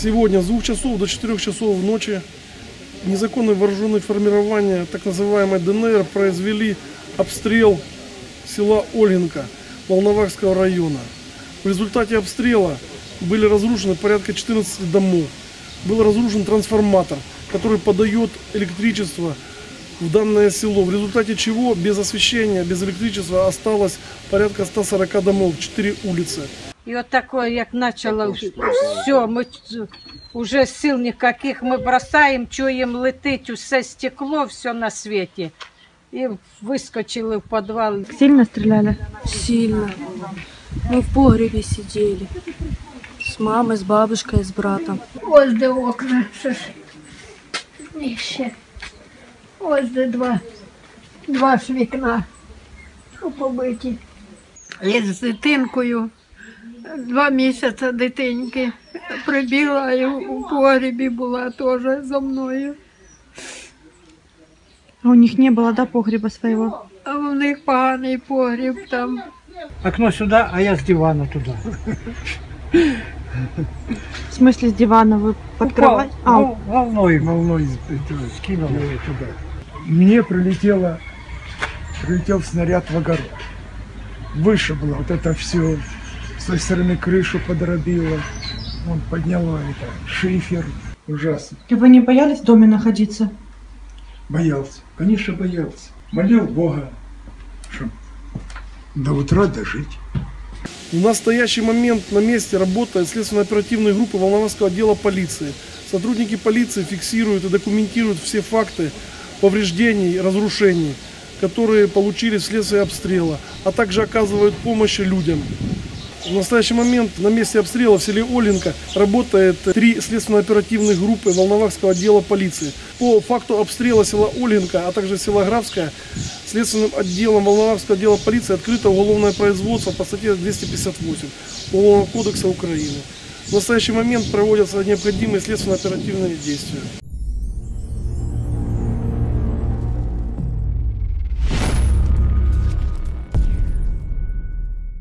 Сегодня с 2 часов до 4 часов ночи незаконные вооруженные формирования, так называемой ДНР, произвели обстрел села Ольгинка Волновахского района. В результате обстрела были разрушены порядка 14 домов. Был разрушен трансформатор, который подает электричество в данное село, в результате чего без освещения, без электричества осталось порядка 140 домов, 4 улицы. І от такое, як почало все, ми вже сил ніяких, ми бросаємо, чуємо, летить усе стекло, все на світі. І вискочили в підвал. Сильно стреляли? Сильно. Мы в погребе сидели. С мамой, с бабушкой, с братом. Ось де окна, що ж нижче. Ось де два, два ж вікна, побиті. Я з дитинкою, два місяці дитинки прибіла і у погребі була теж зо мною. А у них не было, да, погреба своего? А в них поганий погріб там. Окно сюда, а я с дивана туда. В смысле, с дивана вы под кровать? А, Вол- волной, волной это, скинул его туда. Мне прилетело, прилетел снаряд в огород. Вышибло вот это все. С той стороны крышу подробило. Он подняло это, шифер. Ужасно. и вы не боялись в доме находиться? Боялся. Конечно, боялся. Молил Бога, чтобы до утра дожить. В настоящий момент на месте работает следственно-оперативная группа Волноваского отдела полиции. Сотрудники полиции фиксируют и документируют все факты повреждений, и разрушений, которые получили вследствие обстрела, а также оказывают помощь людям. В настоящий момент на месте обстрела в селе Оленко работает три следственно-оперативных группы Волновахского отдела полиции. По факту обстрела села Оленко, а также села Графская, следственным отделом Волновахского отдела полиции открыто уголовное производство по статье 258 Уголовного кодекса Украины. В настоящий момент проводятся необходимые следственно-оперативные действия.